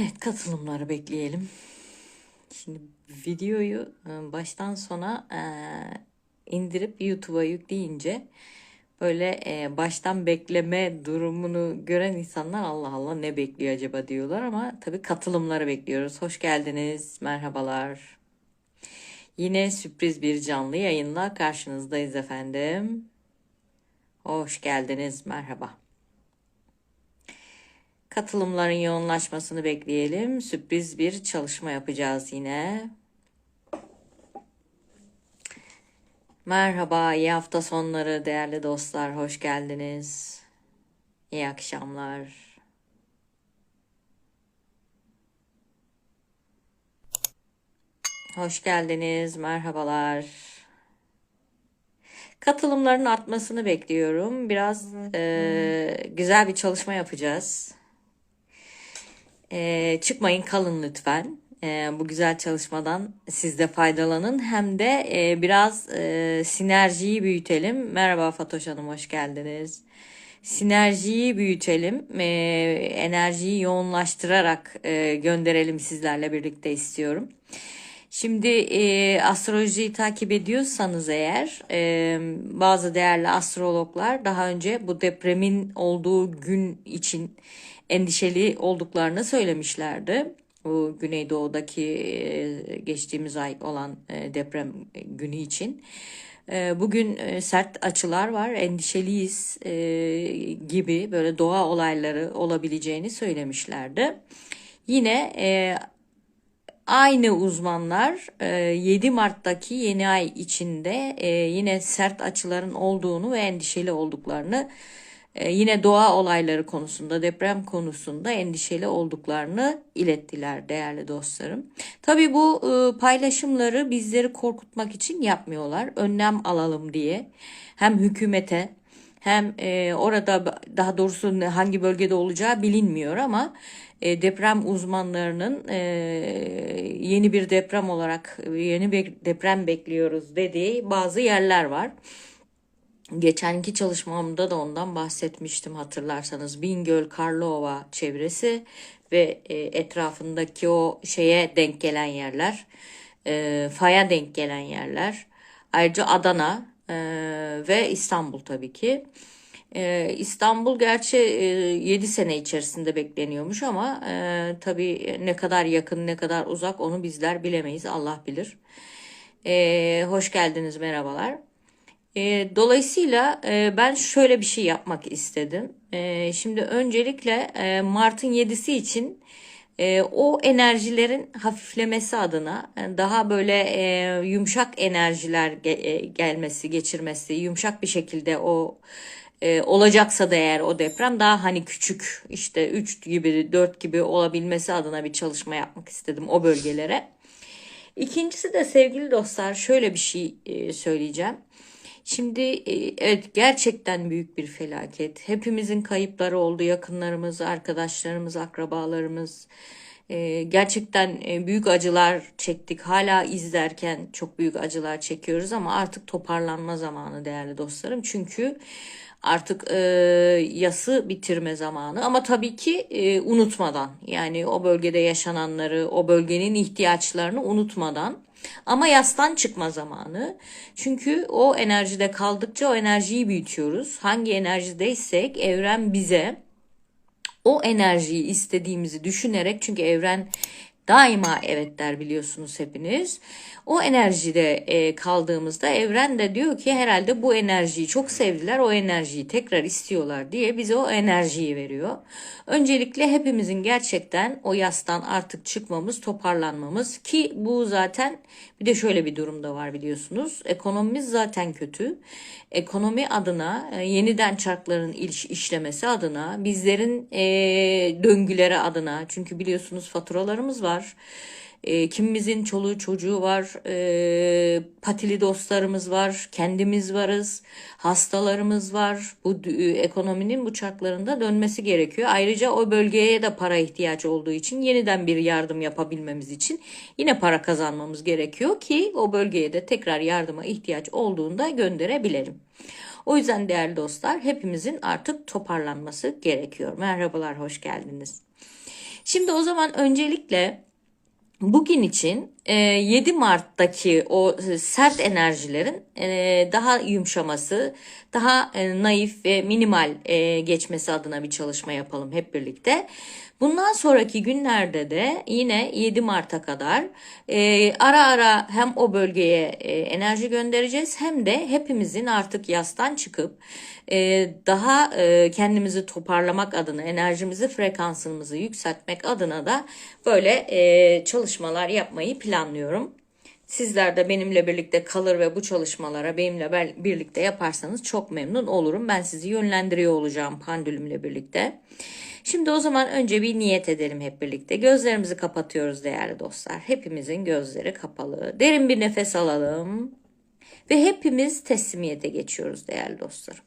Evet katılımları bekleyelim. Şimdi videoyu e, baştan sona e, indirip YouTube'a yükleyince böyle e, baştan bekleme durumunu gören insanlar Allah Allah ne bekliyor acaba diyorlar ama tabii katılımları bekliyoruz. Hoş geldiniz, merhabalar. Yine sürpriz bir canlı yayınla karşınızdayız efendim. Hoş geldiniz, merhaba. Katılımların yoğunlaşmasını bekleyelim. Sürpriz bir çalışma yapacağız yine. Merhaba, iyi hafta sonları değerli dostlar. Hoş geldiniz. İyi akşamlar. Hoş geldiniz. Merhabalar. Katılımların artmasını bekliyorum. Biraz e, güzel bir çalışma yapacağız. E, çıkmayın kalın lütfen. E, bu güzel çalışmadan siz de faydalanın. Hem de e, biraz e, sinerjiyi büyütelim. Merhaba Fatoş Hanım hoş geldiniz. Sinerjiyi büyütelim. E, enerjiyi yoğunlaştırarak e, gönderelim sizlerle birlikte istiyorum. Şimdi e, astrolojiyi takip ediyorsanız eğer e, bazı değerli astrologlar daha önce bu depremin olduğu gün için endişeli olduklarını söylemişlerdi. Bu Güneydoğu'daki e, geçtiğimiz ay olan e, deprem günü için. E, bugün sert açılar var, endişeliyiz gibi böyle doğa olayları olabileceğini söylemişlerdi. Yine aynı uzmanlar 7 Mart'taki yeni ay içinde yine sert açıların olduğunu ve endişeli olduklarını yine doğa olayları konusunda, deprem konusunda endişeli olduklarını ilettiler değerli dostlarım. Tabii bu e, paylaşımları bizleri korkutmak için yapmıyorlar. Önlem alalım diye. Hem hükümete hem e, orada daha doğrusu hangi bölgede olacağı bilinmiyor ama e, deprem uzmanlarının yeni bir deprem olarak yeni bir deprem bekliyoruz dediği bazı yerler var. Geçenki çalışmamda da ondan bahsetmiştim hatırlarsanız. Bingöl, Karlova çevresi ve e, etrafındaki o şeye denk gelen yerler, e, faya denk gelen yerler. Ayrıca Adana e, ve İstanbul tabii ki. İstanbul gerçi e, 7 sene içerisinde bekleniyormuş ama tabii ne kadar yakın ne kadar uzak onu bizler bilemeyiz Allah bilir. Hoş geldiniz merhabalar. E, dolayısıyla e, ben şöyle bir şey yapmak istedim. E, şimdi öncelikle e, Mart'ın 7'si için e, o enerjilerin hafiflemesi adına e, daha böyle e, yumuşak enerjiler ge, e, gelmesi, geçirmesi, yumuşak bir şekilde o e, olacaksa da eğer o deprem daha hani küçük işte 3 gibi 4 gibi olabilmesi adına bir çalışma yapmak istedim o bölgelere. İkincisi de sevgili dostlar şöyle bir şey e, söyleyeceğim. Şimdi e, evet gerçekten büyük bir felaket. Hepimizin kayıpları oldu. Yakınlarımız, arkadaşlarımız, akrabalarımız. E, gerçekten e, büyük acılar çektik. Hala izlerken çok büyük acılar çekiyoruz ama artık toparlanma zamanı değerli dostlarım. Çünkü artık e, yası bitirme zamanı ama tabii ki e, unutmadan yani o bölgede yaşananları o bölgenin ihtiyaçlarını unutmadan ama yastan çıkma zamanı. Çünkü o enerjide kaldıkça o enerjiyi büyütüyoruz. Hangi enerjideysek evren bize o enerjiyi istediğimizi düşünerek çünkü evren daima evet der biliyorsunuz hepiniz. O enerjide e, kaldığımızda evren de diyor ki herhalde bu enerjiyi çok sevdiler o enerjiyi tekrar istiyorlar diye bize o enerjiyi veriyor. Öncelikle hepimizin gerçekten o yastan artık çıkmamız toparlanmamız ki bu zaten bir de şöyle bir durumda var biliyorsunuz. Ekonomimiz zaten kötü. Ekonomi adına e, yeniden çarkların iş, işlemesi adına bizlerin e, döngüleri adına çünkü biliyorsunuz faturalarımız var. E, kimimizin çoluğu çocuğu var, e, patili dostlarımız var, kendimiz varız, hastalarımız var. Bu e, ekonominin bu çarklarında dönmesi gerekiyor. Ayrıca o bölgeye de para ihtiyacı olduğu için yeniden bir yardım yapabilmemiz için yine para kazanmamız gerekiyor ki o bölgeye de tekrar yardıma ihtiyaç olduğunda gönderebilelim. O yüzden değerli dostlar hepimizin artık toparlanması gerekiyor. Merhabalar, hoş geldiniz. Şimdi o zaman öncelikle bugün için e, 7 Mart'taki o sert enerjilerin e, daha yumuşaması, daha e, naif ve minimal e, geçmesi adına bir çalışma yapalım hep birlikte. Bundan sonraki günlerde de yine 7 Mart'a kadar e, ara ara hem o bölgeye e, enerji göndereceğiz hem de hepimizin artık yastan çıkıp e, daha e, kendimizi toparlamak adına, enerjimizi, frekansımızı yükseltmek adına da böyle e, çalışmalar yapmayı planlıyorum. Sizler de benimle birlikte kalır ve bu çalışmalara benimle birlikte yaparsanız çok memnun olurum. Ben sizi yönlendiriyor olacağım pandülümle birlikte. Şimdi o zaman önce bir niyet edelim hep birlikte. Gözlerimizi kapatıyoruz değerli dostlar. Hepimizin gözleri kapalı. Derin bir nefes alalım. Ve hepimiz teslimiyete geçiyoruz değerli dostlarım.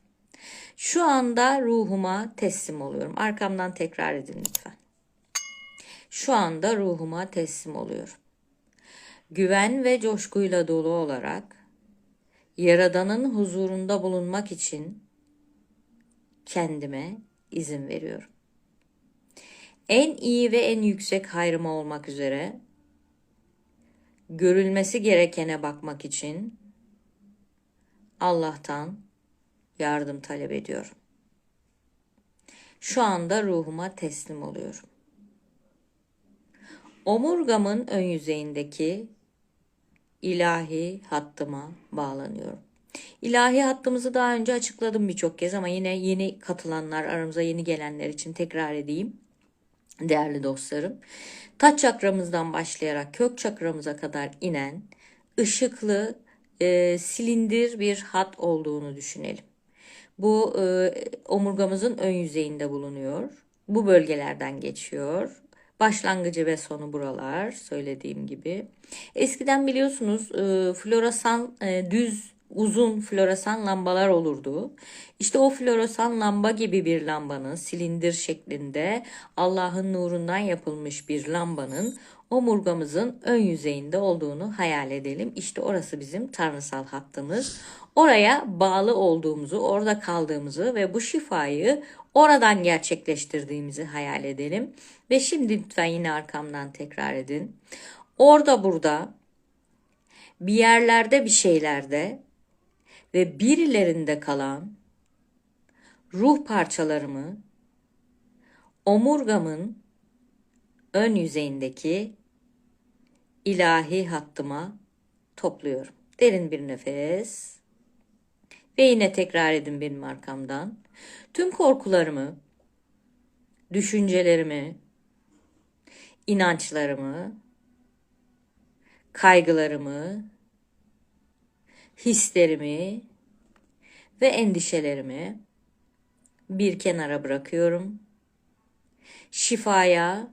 Şu anda ruhuma teslim oluyorum. Arkamdan tekrar edin lütfen. Şu anda ruhuma teslim oluyorum. Güven ve coşkuyla dolu olarak Yaradan'ın huzurunda bulunmak için kendime izin veriyorum. En iyi ve en yüksek hayrıma olmak üzere görülmesi gerekene bakmak için Allah'tan yardım talep ediyorum. Şu anda ruhuma teslim oluyorum. Omurgamın ön yüzeyindeki ilahi hattıma bağlanıyorum. İlahi hattımızı daha önce açıkladım birçok kez ama yine yeni katılanlar, aramıza yeni gelenler için tekrar edeyim. Değerli dostlarım, taç çakramızdan başlayarak kök çakramıza kadar inen ışıklı e, silindir bir hat olduğunu düşünelim. Bu e, omurgamızın ön yüzeyinde bulunuyor. Bu bölgelerden geçiyor. Başlangıcı ve sonu buralar söylediğim gibi. Eskiden biliyorsunuz e, floresan e, düz uzun floresan lambalar olurdu. İşte o floresan lamba gibi bir lambanın silindir şeklinde Allah'ın nurundan yapılmış bir lambanın omurgamızın ön yüzeyinde olduğunu hayal edelim. İşte orası bizim tanrısal hattımız. Oraya bağlı olduğumuzu, orada kaldığımızı ve bu şifayı oradan gerçekleştirdiğimizi hayal edelim. Ve şimdi lütfen yine arkamdan tekrar edin. Orada burada bir yerlerde bir şeylerde ve birilerinde kalan ruh parçalarımı omurgamın ön yüzeyindeki ilahi hattıma topluyorum. Derin bir nefes. Ve yine tekrar edin benim arkamdan. Tüm korkularımı, düşüncelerimi, inançlarımı, kaygılarımı, hislerimi ve endişelerimi bir kenara bırakıyorum. Şifaya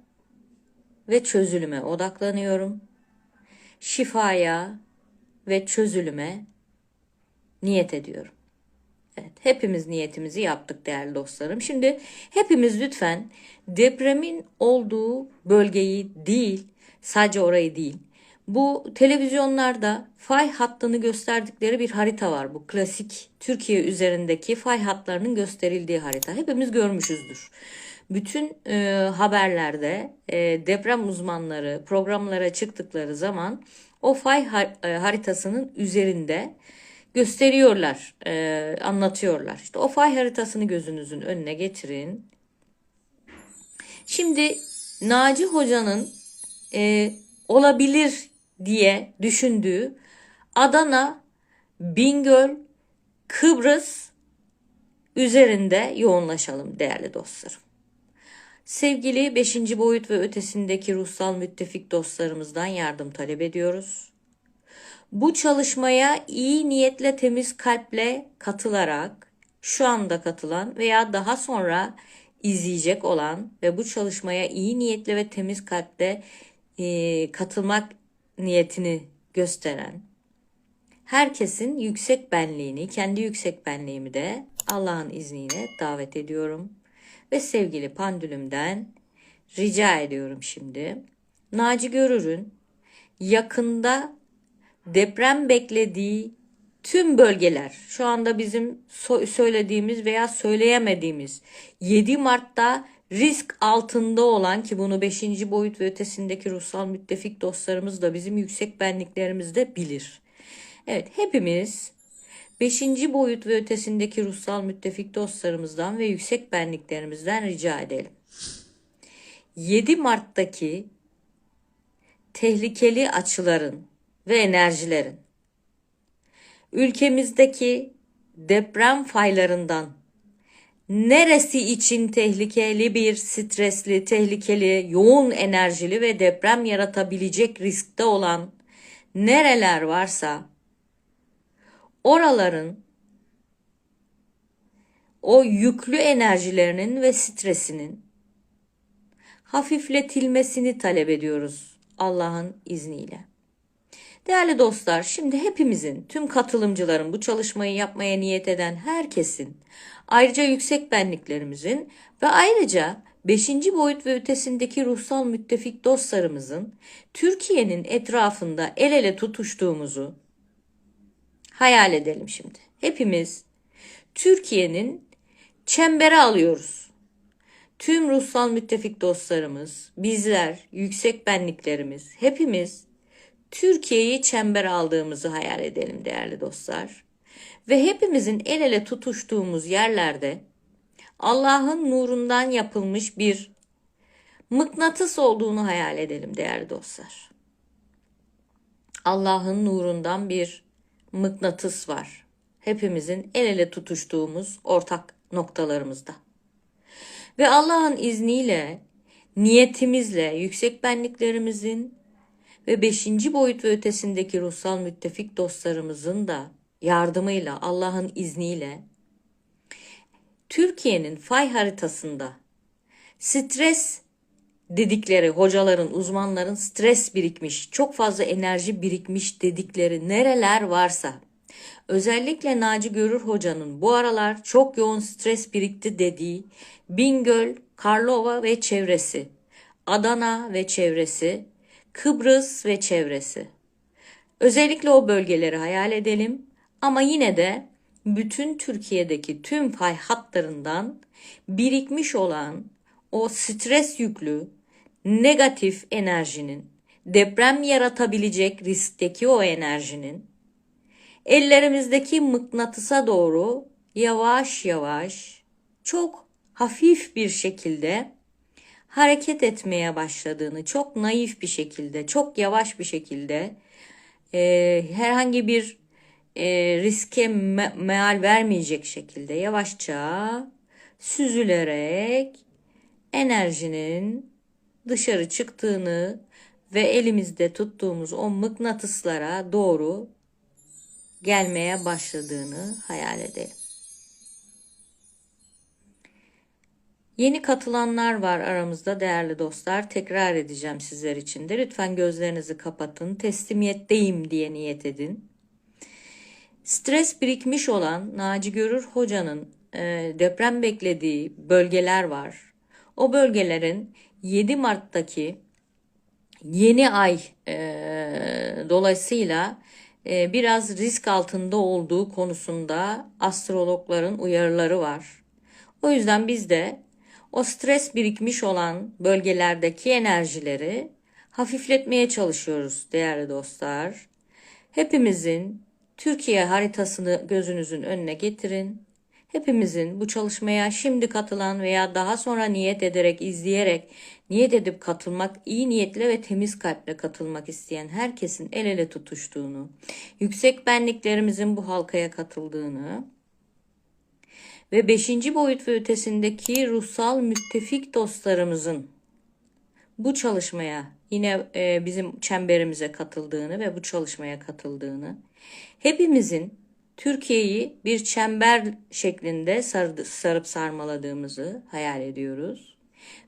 ve çözülüme odaklanıyorum. Şifaya ve çözülüme niyet ediyorum. Evet, hepimiz niyetimizi yaptık değerli dostlarım. Şimdi hepimiz lütfen depremin olduğu bölgeyi değil, sadece orayı değil, bu televizyonlarda fay hattını gösterdikleri bir harita var. Bu klasik Türkiye üzerindeki fay hatlarının gösterildiği harita. Hepimiz görmüşüzdür. Bütün e, haberlerde e, deprem uzmanları programlara çıktıkları zaman o fay har e, haritasının üzerinde gösteriyorlar, e, anlatıyorlar. İşte o fay haritasını gözünüzün önüne getirin. Şimdi Naci Hoca'nın e, olabilir diye düşündüğü Adana, Bingöl, Kıbrıs üzerinde yoğunlaşalım değerli dostlarım. Sevgili 5. boyut ve ötesindeki ruhsal müttefik dostlarımızdan yardım talep ediyoruz. Bu çalışmaya iyi niyetle temiz kalple katılarak şu anda katılan veya daha sonra izleyecek olan ve bu çalışmaya iyi niyetle ve temiz kalple e, katılmak niyetini gösteren herkesin yüksek benliğini, kendi yüksek benliğimi de Allah'ın izniyle davet ediyorum. Ve sevgili pandülümden rica ediyorum şimdi. Naci Görür'ün yakında deprem beklediği tüm bölgeler şu anda bizim söylediğimiz veya söyleyemediğimiz 7 Mart'ta risk altında olan ki bunu 5. boyut ve ötesindeki ruhsal müttefik dostlarımız da bizim yüksek benliklerimiz de bilir. Evet hepimiz 5. boyut ve ötesindeki ruhsal müttefik dostlarımızdan ve yüksek benliklerimizden rica edelim. 7 Mart'taki tehlikeli açıların ve enerjilerin ülkemizdeki deprem faylarından neresi için tehlikeli bir stresli, tehlikeli, yoğun enerjili ve deprem yaratabilecek riskte olan nereler varsa oraların o yüklü enerjilerinin ve stresinin hafifletilmesini talep ediyoruz Allah'ın izniyle. Değerli dostlar, şimdi hepimizin, tüm katılımcıların, bu çalışmayı yapmaya niyet eden herkesin, ayrıca yüksek benliklerimizin ve ayrıca 5. boyut ve ötesindeki ruhsal müttefik dostlarımızın Türkiye'nin etrafında el ele tutuştuğumuzu hayal edelim şimdi. Hepimiz Türkiye'nin çembere alıyoruz. Tüm ruhsal müttefik dostlarımız, bizler, yüksek benliklerimiz, hepimiz Türkiye'yi çember aldığımızı hayal edelim değerli dostlar. Ve hepimizin el ele tutuştuğumuz yerlerde Allah'ın nurundan yapılmış bir mıknatıs olduğunu hayal edelim değerli dostlar. Allah'ın nurundan bir mıknatıs var. Hepimizin el ele tutuştuğumuz ortak noktalarımızda. Ve Allah'ın izniyle, niyetimizle, yüksek benliklerimizin ve beşinci boyut ve ötesindeki ruhsal müttefik dostlarımızın da yardımıyla, Allah'ın izniyle Türkiye'nin fay haritasında stres dedikleri hocaların, uzmanların stres birikmiş, çok fazla enerji birikmiş dedikleri nereler varsa özellikle Naci Görür hocanın bu aralar çok yoğun stres birikti dediği Bingöl, Karlova ve çevresi, Adana ve çevresi, Kıbrıs ve çevresi. Özellikle o bölgeleri hayal edelim ama yine de bütün Türkiye'deki tüm fay hatlarından birikmiş olan o stres yüklü negatif enerjinin deprem yaratabilecek riskteki o enerjinin ellerimizdeki mıknatısa doğru yavaş yavaş çok hafif bir şekilde hareket etmeye başladığını çok naif bir şekilde, çok yavaş bir şekilde e, herhangi bir e, riske me- meal vermeyecek şekilde yavaşça süzülerek enerjinin dışarı çıktığını ve elimizde tuttuğumuz o mıknatıslara doğru gelmeye başladığını hayal edelim. Yeni katılanlar var aramızda değerli dostlar. Tekrar edeceğim sizler için de. Lütfen gözlerinizi kapatın. Teslimiyetteyim diye niyet edin. Stres birikmiş olan Naci Görür Hoca'nın e, deprem beklediği bölgeler var. O bölgelerin 7 Mart'taki yeni ay e, dolayısıyla e, biraz risk altında olduğu konusunda astrologların uyarıları var. O yüzden biz de o stres birikmiş olan bölgelerdeki enerjileri hafifletmeye çalışıyoruz değerli dostlar. Hepimizin Türkiye haritasını gözünüzün önüne getirin. Hepimizin bu çalışmaya şimdi katılan veya daha sonra niyet ederek, izleyerek, niyet edip katılmak, iyi niyetle ve temiz kalple katılmak isteyen herkesin el ele tutuştuğunu, yüksek benliklerimizin bu halkaya katıldığını, ve beşinci boyut ve ötesindeki ruhsal müttefik dostlarımızın bu çalışmaya yine e, bizim çemberimize katıldığını ve bu çalışmaya katıldığını hepimizin Türkiye'yi bir çember şeklinde sarıp, sarıp sarmaladığımızı hayal ediyoruz.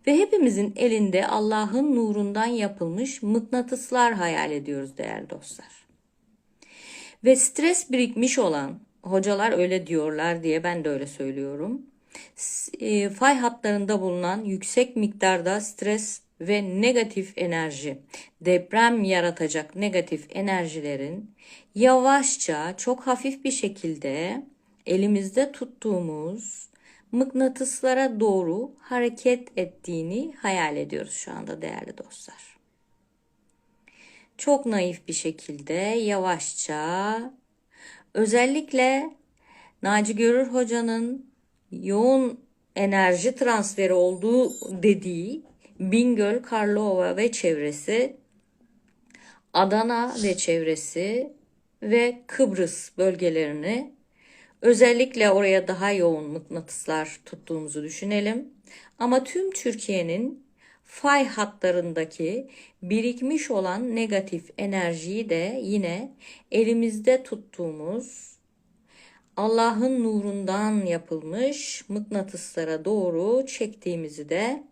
Ve hepimizin elinde Allah'ın nurundan yapılmış mıknatıslar hayal ediyoruz değerli dostlar. Ve stres birikmiş olan hocalar öyle diyorlar diye ben de öyle söylüyorum. E, fay hatlarında bulunan yüksek miktarda stres ve negatif enerji, deprem yaratacak negatif enerjilerin yavaşça, çok hafif bir şekilde elimizde tuttuğumuz mıknatıslara doğru hareket ettiğini hayal ediyoruz şu anda değerli dostlar. Çok naif bir şekilde yavaşça özellikle Naci Görür Hoca'nın yoğun enerji transferi olduğu dediği Bingöl, Karlova ve çevresi, Adana ve çevresi ve Kıbrıs bölgelerini özellikle oraya daha yoğun mıknatıslar tuttuğumuzu düşünelim. Ama tüm Türkiye'nin fay hatlarındaki birikmiş olan negatif enerjiyi de yine elimizde tuttuğumuz Allah'ın nurundan yapılmış mıknatıslara doğru çektiğimizi de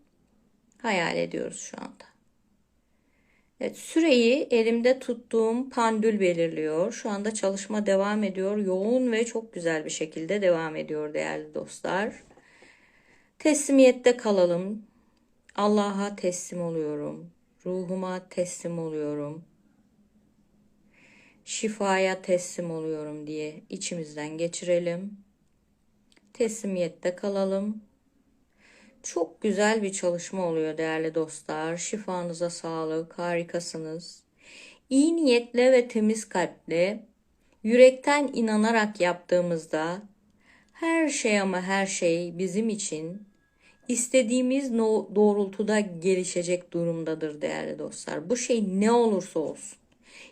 hayal ediyoruz şu anda. Evet, süreyi elimde tuttuğum pandül belirliyor. Şu anda çalışma devam ediyor. Yoğun ve çok güzel bir şekilde devam ediyor değerli dostlar. Teslimiyette kalalım. Allah'a teslim oluyorum. Ruhuma teslim oluyorum. Şifaya teslim oluyorum diye içimizden geçirelim. Teslimiyette kalalım. Çok güzel bir çalışma oluyor değerli dostlar. Şifanıza sağlık, harikasınız. İyi niyetle ve temiz kalple, yürekten inanarak yaptığımızda her şey ama her şey bizim için istediğimiz doğrultuda gelişecek durumdadır değerli dostlar. Bu şey ne olursa olsun.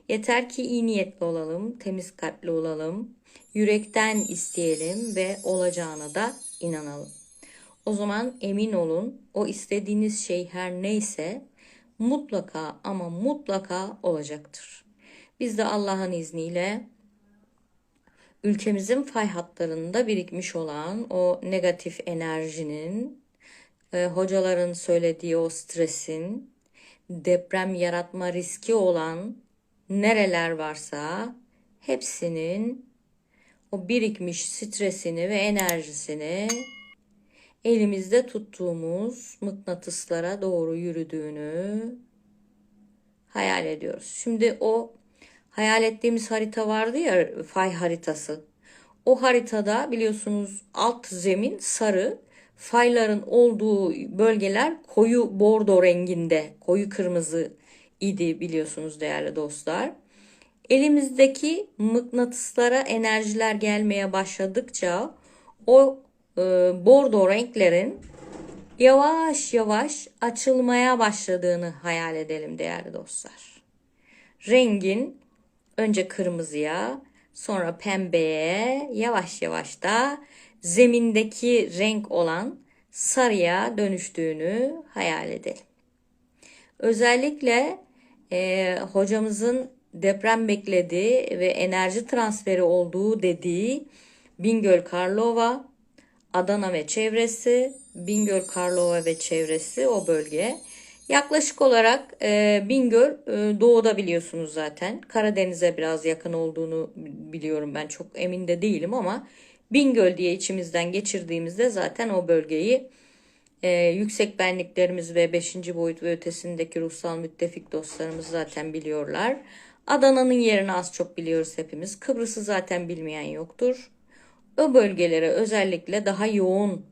Yeter ki iyi niyetli olalım, temiz kalpli olalım, yürekten isteyelim ve olacağına da inanalım. O zaman emin olun o istediğiniz şey her neyse mutlaka ama mutlaka olacaktır. Biz de Allah'ın izniyle ülkemizin fay hatlarında birikmiş olan o negatif enerjinin, e, hocaların söylediği o stresin, deprem yaratma riski olan nereler varsa hepsinin o birikmiş stresini ve enerjisini elimizde tuttuğumuz mıknatıslara doğru yürüdüğünü hayal ediyoruz. Şimdi o hayal ettiğimiz harita vardı ya fay haritası. O haritada biliyorsunuz alt zemin sarı, fayların olduğu bölgeler koyu bordo renginde, koyu kırmızı idi biliyorsunuz değerli dostlar. Elimizdeki mıknatıslara enerjiler gelmeye başladıkça o e, bordo renklerin yavaş yavaş açılmaya başladığını hayal edelim değerli dostlar. Rengin önce kırmızıya, sonra pembeye, yavaş yavaş da zemindeki renk olan sarıya dönüştüğünü hayal edelim. Özellikle e, hocamızın deprem beklediği ve enerji transferi olduğu dediği Bingöl Karlova, Adana ve çevresi, Bingöl Karlova ve çevresi o bölge. Yaklaşık olarak e, Bingöl e, doğuda biliyorsunuz zaten. Karadeniz'e biraz yakın olduğunu biliyorum ben çok emin de değilim ama Bingöl diye içimizden geçirdiğimizde zaten o bölgeyi e, yüksek benliklerimiz ve 5. boyut ve ötesindeki ruhsal müttefik dostlarımız zaten biliyorlar. Adana'nın yerini az çok biliyoruz hepimiz. Kıbrıs'ı zaten bilmeyen yoktur. O bölgelere özellikle daha yoğun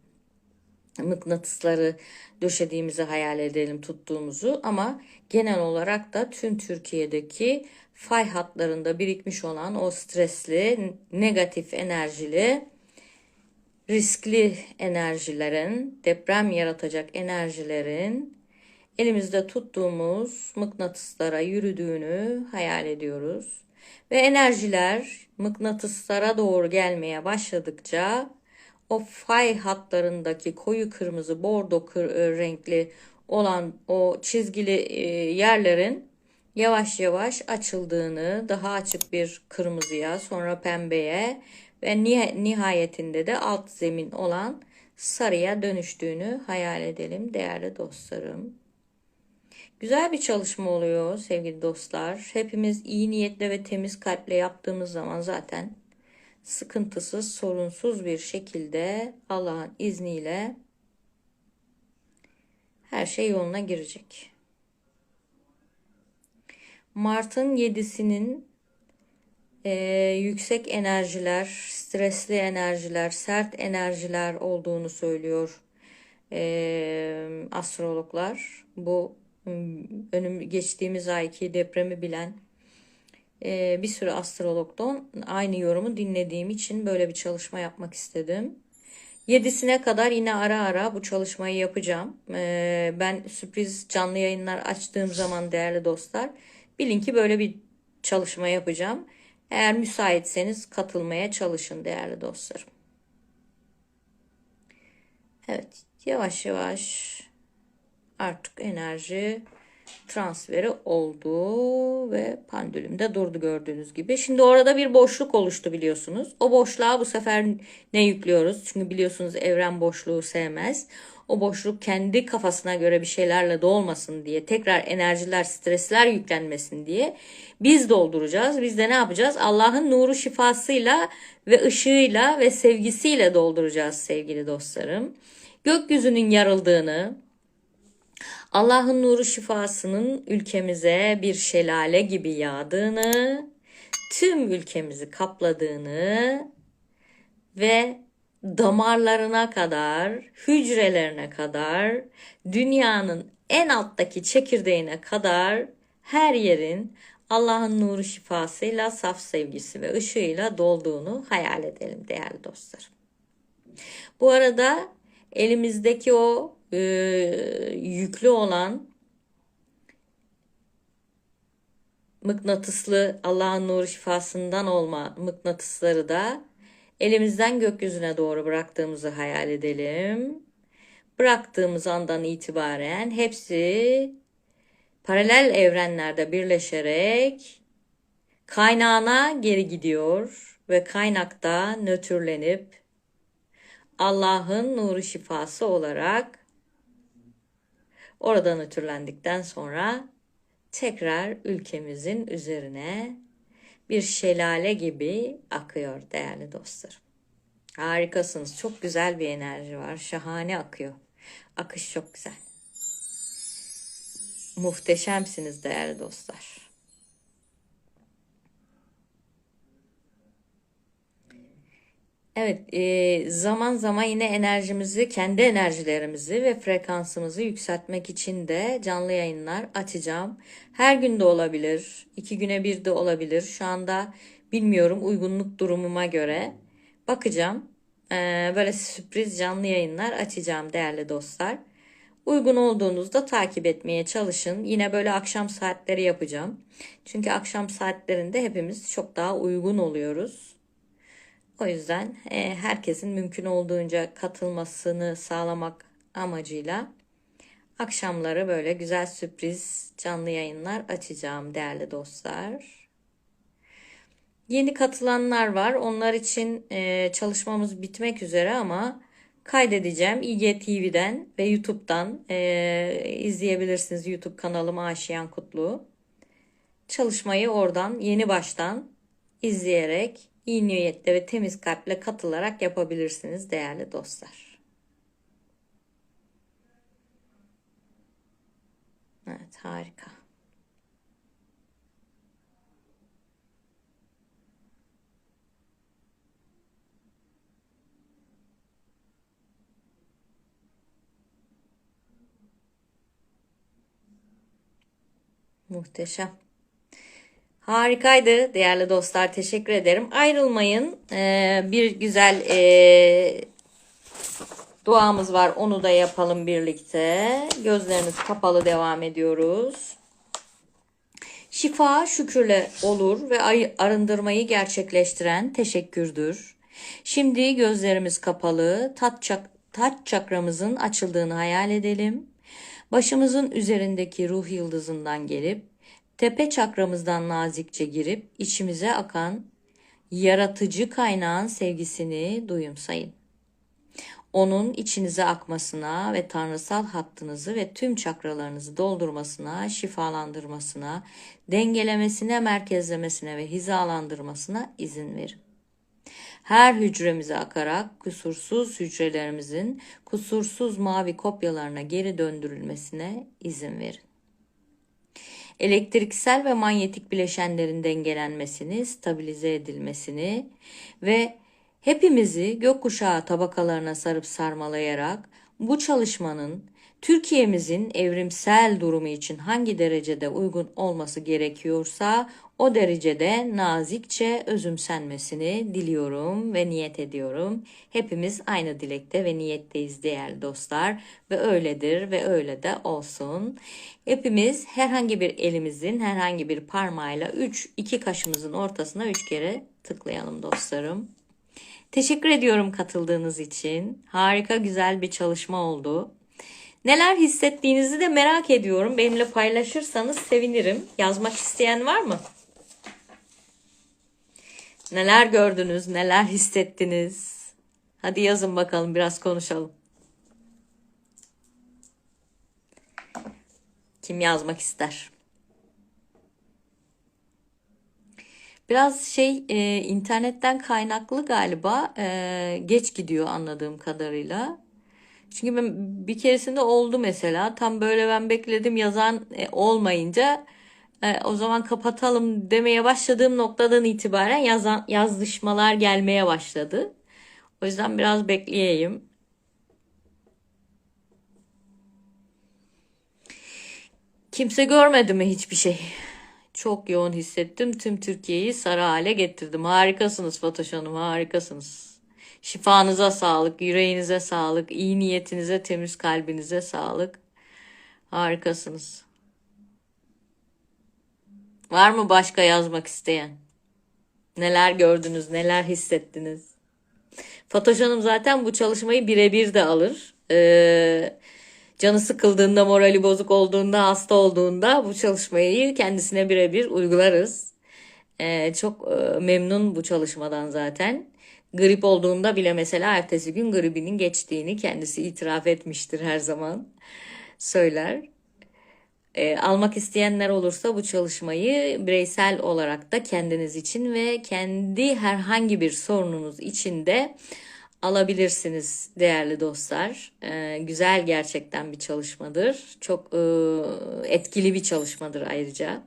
mıknatısları döşediğimizi hayal edelim tuttuğumuzu ama genel olarak da tüm Türkiye'deki fay hatlarında birikmiş olan o stresli, negatif enerjili, riskli enerjilerin, deprem yaratacak enerjilerin elimizde tuttuğumuz mıknatıslara yürüdüğünü hayal ediyoruz. Ve enerjiler mıknatıslara doğru gelmeye başladıkça o fay hatlarındaki koyu kırmızı bordo kır, e, renkli olan o çizgili e, yerlerin yavaş yavaş açıldığını, daha açık bir kırmızıya, sonra pembeye ve nihayetinde de alt zemin olan sarıya dönüştüğünü hayal edelim değerli dostlarım. Güzel bir çalışma oluyor sevgili dostlar. Hepimiz iyi niyetle ve temiz kalple yaptığımız zaman zaten sıkıntısız, sorunsuz bir şekilde Allah'ın izniyle her şey yoluna girecek. Mart'ın 7'sinin e, yüksek enerjiler, stresli enerjiler, sert enerjiler olduğunu söylüyor e, astrologlar. Bu önüm geçtiğimiz ayki depremi bilen e, bir sürü astrologdan aynı yorumu dinlediğim için böyle bir çalışma yapmak istedim. Yedisine kadar yine ara ara bu çalışmayı yapacağım. E, ben sürpriz canlı yayınlar açtığım zaman değerli dostlar bilin ki böyle bir çalışma yapacağım. Eğer müsaitseniz katılmaya çalışın değerli dostlarım. Evet, yavaş yavaş artık enerji transferi oldu ve pandülüm de durdu gördüğünüz gibi. Şimdi orada bir boşluk oluştu biliyorsunuz. O boşluğa bu sefer ne yüklüyoruz? Çünkü biliyorsunuz evren boşluğu sevmez. O boşluk kendi kafasına göre bir şeylerle dolmasın diye, tekrar enerjiler, stresler yüklenmesin diye biz dolduracağız. Biz de ne yapacağız? Allah'ın nuru şifasıyla ve ışığıyla ve sevgisiyle dolduracağız sevgili dostlarım. Gökyüzünün yarıldığını, Allah'ın nuru şifasının ülkemize bir şelale gibi yağdığını, tüm ülkemizi kapladığını ve damarlarına kadar, hücrelerine kadar, dünyanın en alttaki çekirdeğine kadar her yerin Allah'ın nuru şifasıyla, saf sevgisi ve ışığıyla dolduğunu hayal edelim değerli dostlarım. Bu arada elimizdeki o e, yüklü olan mıknatıslı Allah'ın nuru şifasından olma mıknatısları da elimizden gökyüzüne doğru bıraktığımızı hayal edelim. Bıraktığımız andan itibaren hepsi paralel evrenlerde birleşerek kaynağına geri gidiyor ve kaynakta nötrlenip Allah'ın nuru şifası olarak oradan nötrlendikten sonra tekrar ülkemizin üzerine bir şelale gibi akıyor değerli dostlarım. Harikasınız. Çok güzel bir enerji var. Şahane akıyor. Akış çok güzel. Muhteşemsiniz değerli dostlar. Evet, e, zaman zaman yine enerjimizi, kendi enerjilerimizi ve frekansımızı yükseltmek için de canlı yayınlar açacağım. Her gün de olabilir, iki güne bir de olabilir. Şu anda bilmiyorum uygunluk durumuma göre. Bakacağım. E, böyle sürpriz canlı yayınlar açacağım değerli dostlar. Uygun olduğunuzda takip etmeye çalışın. Yine böyle akşam saatleri yapacağım. Çünkü akşam saatlerinde hepimiz çok daha uygun oluyoruz. O yüzden e, herkesin mümkün olduğunca katılmasını sağlamak amacıyla akşamları böyle güzel sürpriz canlı yayınlar açacağım değerli dostlar. Yeni katılanlar var. Onlar için e, çalışmamız bitmek üzere ama kaydedeceğim. IGTV'den ve YouTube'dan e, izleyebilirsiniz. YouTube kanalım Aşiyan Kutlu. Çalışmayı oradan yeni baştan izleyerek iyi niyetle ve temiz kalple katılarak yapabilirsiniz değerli dostlar. Evet harika. Muhteşem. Harikaydı değerli dostlar. Teşekkür ederim. Ayrılmayın. Ee, bir güzel e, duamız var. Onu da yapalım birlikte. Gözleriniz kapalı devam ediyoruz. Şifa şükürle olur ve arındırmayı gerçekleştiren teşekkürdür. Şimdi gözlerimiz kapalı, tat, çak, tat çakramızın açıldığını hayal edelim. Başımızın üzerindeki ruh yıldızından gelip tepe çakramızdan nazikçe girip içimize akan yaratıcı kaynağın sevgisini duyumsayın. Onun içinize akmasına ve tanrısal hattınızı ve tüm çakralarınızı doldurmasına, şifalandırmasına, dengelemesine, merkezlemesine ve hizalandırmasına izin verin. Her hücremize akarak kusursuz hücrelerimizin kusursuz mavi kopyalarına geri döndürülmesine izin verin. Elektriksel ve manyetik bileşenlerin dengelenmesini, stabilize edilmesini ve hepimizi gökkuşağı tabakalarına sarıp sarmalayarak bu çalışmanın Türkiye'mizin evrimsel durumu için hangi derecede uygun olması gerekiyorsa o derecede nazikçe özümsenmesini diliyorum ve niyet ediyorum. Hepimiz aynı dilekte ve niyetteyiz değerli dostlar ve öyledir ve öyle de olsun. Hepimiz herhangi bir elimizin herhangi bir parmağıyla 3 iki kaşımızın ortasına 3 kere tıklayalım dostlarım. Teşekkür ediyorum katıldığınız için. Harika güzel bir çalışma oldu. Neler hissettiğinizi de merak ediyorum. Benimle paylaşırsanız sevinirim. Yazmak isteyen var mı? Neler gördünüz, neler hissettiniz? Hadi yazın bakalım biraz konuşalım. Kim yazmak ister? Biraz şey e, internetten kaynaklı galiba e, geç gidiyor anladığım kadarıyla. Çünkü ben bir keresinde oldu mesela tam böyle ben bekledim yazan e, olmayınca e, o zaman kapatalım demeye başladığım noktadan itibaren yazan yazışmalar gelmeye başladı. O yüzden biraz bekleyeyim. Kimse görmedi mi hiçbir şey? Çok yoğun hissettim. Tüm Türkiye'yi sarı hale getirdim. Harikasınız Fatoş Hanım, harikasınız. Şifanıza sağlık, yüreğinize sağlık, iyi niyetinize, temiz kalbinize sağlık. Harikasınız. Var mı başka yazmak isteyen? Neler gördünüz, neler hissettiniz? Fatoş Hanım zaten bu çalışmayı birebir de alır. Ee, canı sıkıldığında, morali bozuk olduğunda, hasta olduğunda bu çalışmayı kendisine birebir uygularız. Ee, çok e, memnun bu çalışmadan zaten. Grip olduğunda bile mesela ertesi gün gribinin geçtiğini kendisi itiraf etmiştir her zaman. Söyler. E, almak isteyenler olursa bu çalışmayı bireysel olarak da kendiniz için ve kendi herhangi bir sorununuz için de alabilirsiniz değerli dostlar. E, güzel gerçekten bir çalışmadır. Çok e, etkili bir çalışmadır ayrıca.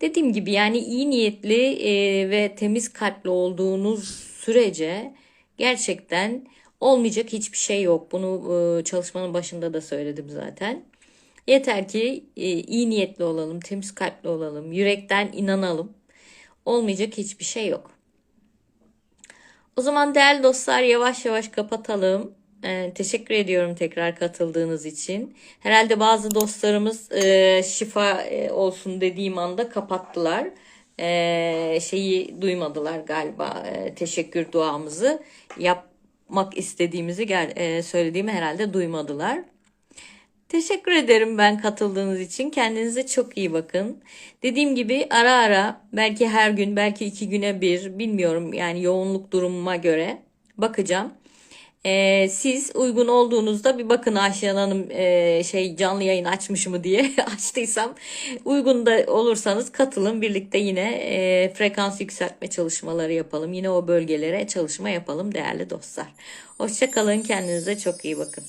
Dediğim gibi yani iyi niyetli e, ve temiz kalpli olduğunuz sürece gerçekten olmayacak hiçbir şey yok. Bunu e, çalışmanın başında da söyledim zaten. Yeter ki e, iyi niyetli olalım, temiz kalpli olalım, yürekten inanalım. Olmayacak hiçbir şey yok. O zaman değerli dostlar yavaş yavaş kapatalım. Ee, teşekkür ediyorum tekrar katıldığınız için. Herhalde bazı dostlarımız e, şifa e, olsun dediğim anda kapattılar. E, şeyi duymadılar galiba e, teşekkür duamızı yapmak istediğimizi gel, e, söylediğimi herhalde duymadılar. Teşekkür ederim ben katıldığınız için. Kendinize çok iyi bakın. Dediğim gibi ara ara belki her gün belki iki güne bir bilmiyorum yani yoğunluk durumuma göre bakacağım. Ee, siz uygun olduğunuzda bir bakın Ayşe Hanım e, şey canlı yayın açmış mı diye açtıysam uygun da olursanız katılın birlikte yine e, frekans yükseltme çalışmaları yapalım. Yine o bölgelere çalışma yapalım değerli dostlar. Hoşçakalın kendinize çok iyi bakın.